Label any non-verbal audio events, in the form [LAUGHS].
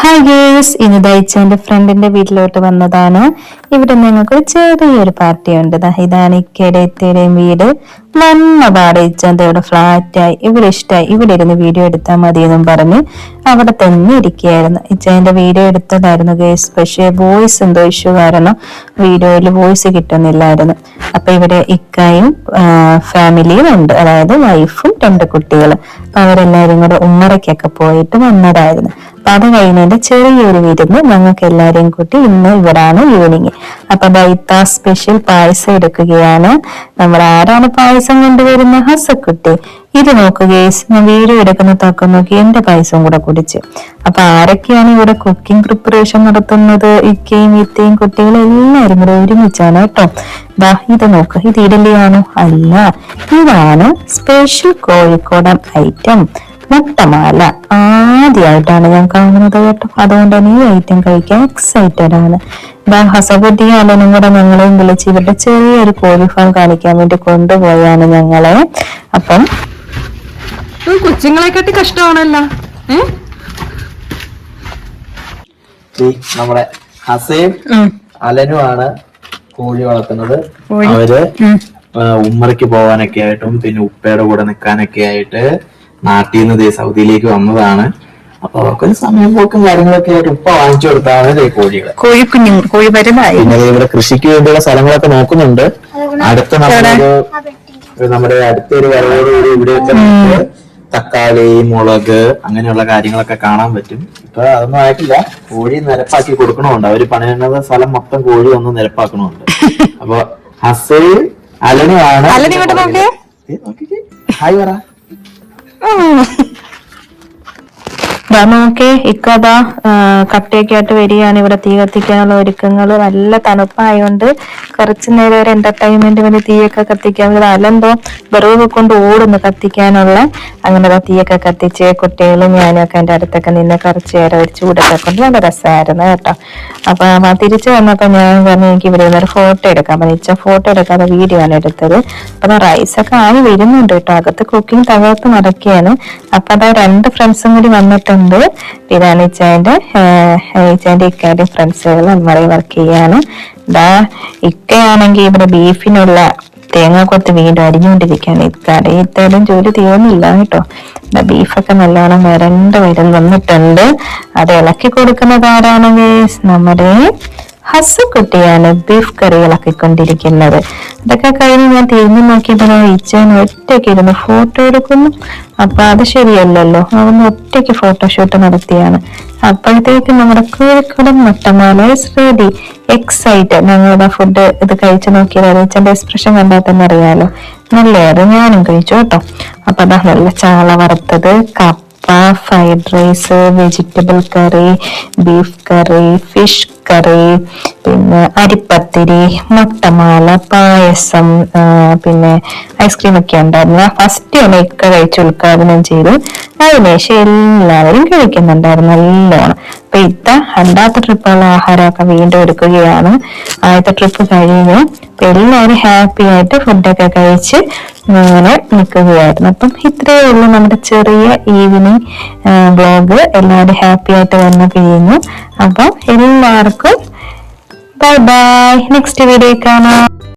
Hi girls ഇന്ന് ദയച്ച ഫ്രണ്ടിന്റെ വീട്ടിലോട്ട് വന്നതാണ്. ഇവിടെ ഞങ്ങൾക്ക് ചെറിയൊരു പാർട്ടി ഉണ്ട്. ഇതാണ് ഇക്കയുടെയും വീട്. നന്ന പാടെ ചന്തയുടെ ഫ്ലാറ്റായി ഇവിടെ ഇഷ്ടമായി ഇവിടെ ഇരുന്ന് വീഡിയോ എടുത്താൽ മതി എന്നും പറഞ്ഞ് അവിടെ തന്നെ ഇരിക്കുകയായിരുന്നു. ഇച്ചേന്റെ വീഡിയോ എടുത്തതായിരുന്നു ഗേസ് പക്ഷേ വോയിസ് എന്തോ ഇഷ്യൂ കാരണം വീഡിയോയിൽ വോയിസ് കിട്ടുന്നില്ലായിരുന്നു. അപ്പം ഇവിടെ ഇക്കായും ഫാമിലിയും ഉണ്ട്. അതായത് വൈഫും രണ്ട് കുട്ടികളും. അപ്പം അവരെല്ലാവരും കൂടെ ഉമ്മറയ്ക്കൊക്കെ പോയിട്ട് വന്നതായിരുന്നു. അപ്പം അത് കഴിഞ്ഞതിന്റെ ചെറിയൊരു വിരുന്ന് ഞങ്ങൾക്ക് എല്ലാവരെയും കൂട്ടി ഇന്ന് ഇവിടാണ് ഈവനിങ് അപ്പൊ ബൈത്ത സ്പെഷ്യൽ പായസം എടുക്കുകയാണ്. നമ്മൾ ആരാണ് പായസം കൊണ്ടുവരുന്ന? ഹസക്കുട്ടി. ഇത് നോക്കുകയേസ് ഞാൻ വീഡിയോ എടുക്കുന്ന തക്കം നോക്കി എന്റെ പായസം കൂടെ കുടിച്ച്. അപ്പൊ ആരൊക്കെയാണ് ഇവിടെ കുക്കിംഗ് പ്രിപ്പറേഷൻ നടത്തുന്നത്? ഇക്കയും ഇത്തയും കുട്ടികൾ എല്ലാവരും കൂടെ ഒരുമിച്ചാണ് കേട്ടോ. ഇത് നോക്ക് ഇത് ഇഡലിയാണോ അല്ല ഇതാണ് സ്പെഷ്യൽ കോഴിക്കോടൻ ഐറ്റം മുട്ടമാല. ആദ്യമായിട്ടാണ് ഞാൻ കാണുന്നത് കേട്ടോ. അതുകൊണ്ട് തന്നെ ഈ ഐറ്റം കഴിക്കാൻ എക്സൈറ്റഡ് ആണ്. ദാ ഹസബുദ്ധിയും അലനും കൂടെ ഞങ്ങളെയും വിളിച്ച് ഇവരുടെ ചെറിയൊരു കോഴി ഫാം കാണിക്കാൻ വേണ്ടി കൊണ്ടുപോയാണ് ഞങ്ങളെ. അപ്പം കൊച്ചുങ്ങളെക്കാട്ടി കഷ്ടമാണല്ലോ. നമ്മുടെ ഹസയും അലനുമാണ് കോഴി വളർത്തുന്നത്. അവർ ഉമ്മറയ്ക്ക് പോവാനൊക്കെ ആയിട്ടും പിന്നെ ഉപ്പയുടെ കൂടെ നിൽക്കാനൊക്കെ ആയിട്ട് നാട്ടിൽ നിന്ന് സൗദിയിലേക്ക് വന്നതാണ്. അവർക്കൊരു സമയം പോക്കും കാര്യങ്ങളൊക്കെ ആയിട്ട് ഉപ്പ വാങ്ങിച്ചു കൊടുത്താണ് കോഴികൾ കോഴികളെ. കോഴി വരുന്നതായി പിന്നെ ദേ ഇവിടെ കൃഷിക്ക് വേണ്ടിയുള്ള സ്ഥലങ്ങളൊക്കെ നോക്കുന്നുണ്ട്. അടുത്ത നമ്മളൊരു നമ്മുടെ അടുത്തൊരു വരവോടുകൂടി ഇവിടെയൊക്കെ നമുക്ക് തക്കാളി മുളക് അങ്ങനെയുള്ള കാര്യങ്ങളൊക്കെ കാണാൻ പറ്റും. ഇപ്പൊ അതൊന്നും ആയിട്ടില്ല. കോഴി നിരപ്പാക്കി കൊടുക്കണമുണ്ട്. അവർ പണിയുന്നത് സ്ഥലം മൊത്തം കോഴി ഒന്ന് നിരപ്പാക്കണമുണ്ട്. [LAUGHS] അപ്പൊ ഹസൽ അലനുമാണ്. ഹായ് പറ. നോക്കേ ഇക്കതാ കട്ടയൊക്കെ ആയിട്ട് വരികയാണ്. ഇവിടെ തീ കത്തിക്കാനുള്ള ഒരുക്കങ്ങൾ നല്ല തണുപ്പായതുകൊണ്ട് കുറച്ചു നേരം ഒരു എന്റർടൈൻമെന്റ് വേണ്ടി തീയൊക്കെ കത്തിക്കാൻ അല്ലെന്തോ വിറകൊക്കെ കൊണ്ട് ഓടുന്നു കത്തിക്കാനുള്ള. അങ്ങനെ തീയൊക്കെ കത്തിച്ച് കുട്ടികളും ഞാനും ഒക്കെ എന്റെ അടുത്തൊക്കെ നിന്ന് കുറച്ച് നേരം ഒരു ചൂടൊക്കെ കൊണ്ട് നല്ല രസമായിരുന്നു കേട്ടോ. അപ്പൊ തിരിച്ചു വന്നപ്പോ ഞാൻ പറഞ്ഞു എനിക്ക് ഇവിടെ ഒരു ഫോട്ടോ എടുക്കാം. അപ്പൊ നിച്ച ഫോട്ടോ എടുക്കാതെ വീഡിയോ ആണ് എടുത്തത്. അപ്പൊ റൈസൊക്കെ ആയി വരുന്നുണ്ട് കേട്ടോ. അകത്ത് കുക്കിംഗ് തകർത്ത് നടക്കുകയാണ്. അപ്പൊ അതാ രണ്ട് ഫ്രണ്ട്സും കൂടി വന്നിട്ടുണ്ട്. ഇതാണ് ഇച്ചാന്റെ ഇച്ചാന്റെ ഇക്കാന്റെ ഫ്രണ്ട്സുകൾ നമ്മുടെ വർക്ക് ചെയ്യാണ് ഇതാ ഇക്കയാണെങ്കിൽ ഇവിടെ ബീഫിനുള്ള തേങ്ങ കൊത്ത് വീണ്ടും അരിഞ്ഞുകൊണ്ടിരിക്കുകയാണ്. ഇക്കാടെ ഇത്തേലും ജോലി തീർന്നില്ല കേട്ടോ. ബീഫൊക്കെ നല്ലോണം വരണ്ട് വരും വന്നിട്ടുണ്ട്. അത് ഇളക്കി കൊടുക്കുന്നത് ആരാണ് guys? നമ്മുടെ ഹസുക്കുട്ടിയാണ് ബീഫ് കറി ഇളക്കിക്കൊണ്ടിരിക്കുന്നത് അതൊക്കെ കഴിഞ്ഞ് ഞാൻ തിരിഞ്ഞു നോക്കിയപ്പോൾ ഇച്ചാൻ ഒറ്റയ്ക്ക് ഇരുന്ന് ഫോട്ടോ എടുക്കുന്നു. അപ്പൊ അത് ശരിയല്ലല്ലോ. അവന്ന് ഒറ്റയ്ക്ക് ഫോട്ടോഷൂട്ട് നടത്തിയാണ്. അപ്പോഴത്തേക്ക് നമ്മുടെ കോഴിക്കോടൻ മുട്ടമാല റെഡി എക്സൈറ്റ് ഞങ്ങളുടെ ഫുഡ് ഇത് കഴിച്ചു നോക്കിയാൽ അറിയിച്ചാന്റെ എക്സ്പ്രഷൻ കണ്ടാൽ തന്നെ അറിയാലോ. നല്ലത് ഞാനും കഴിച്ചു കേട്ടോ. അപ്പൊ അതാ നല്ല ചാള വറുത്തത് കപ്പ fried rice vegetable curry beef curry fish curry പിന്നെ അരിപ്പത്തിരി മുട്ടമാല പായസം പിന്നെ ഐസ്ക്രീം ഒക്കെ ഉണ്ടായിരുന്നു. ഫസ്റ്റ് ഒക്കെ കഴിച്ച് ഉദ്ഘാടനം ചെയ്തു. അതിനുശേഷം എല്ലാവരും കഴിക്കുന്നുണ്ടായിരുന്നു. നല്ലോണം. അപ്പൊ ഇത്ത രണ്ടാമത്തെ ട്രിപ്പുള്ള ആഹാരമൊക്കെ വീണ്ടും എടുക്കുകയാണ്. ആദ്യത്തെ ട്രിപ്പ് കഴിഞ്ഞു. എല്ലാവരും ഹാപ്പി ആയിട്ട് ഫുഡൊക്കെ കഴിച്ച് അങ്ങനെ നിൽക്കുകയായിരുന്നു. അപ്പം ഇത്രയേ ഉള്ളൂ നമ്മുടെ ചെറിയ ഈവനിങ് ബ്ലോഗ് എല്ലാവരും ഹാപ്പി ആയിട്ട് വന്ന് കഴിയുന്നു അപ്പം എല്ലാവർക്കും ബൈ ബൈ നെക്സ്റ്റ് വീഡിയോ കാണാം.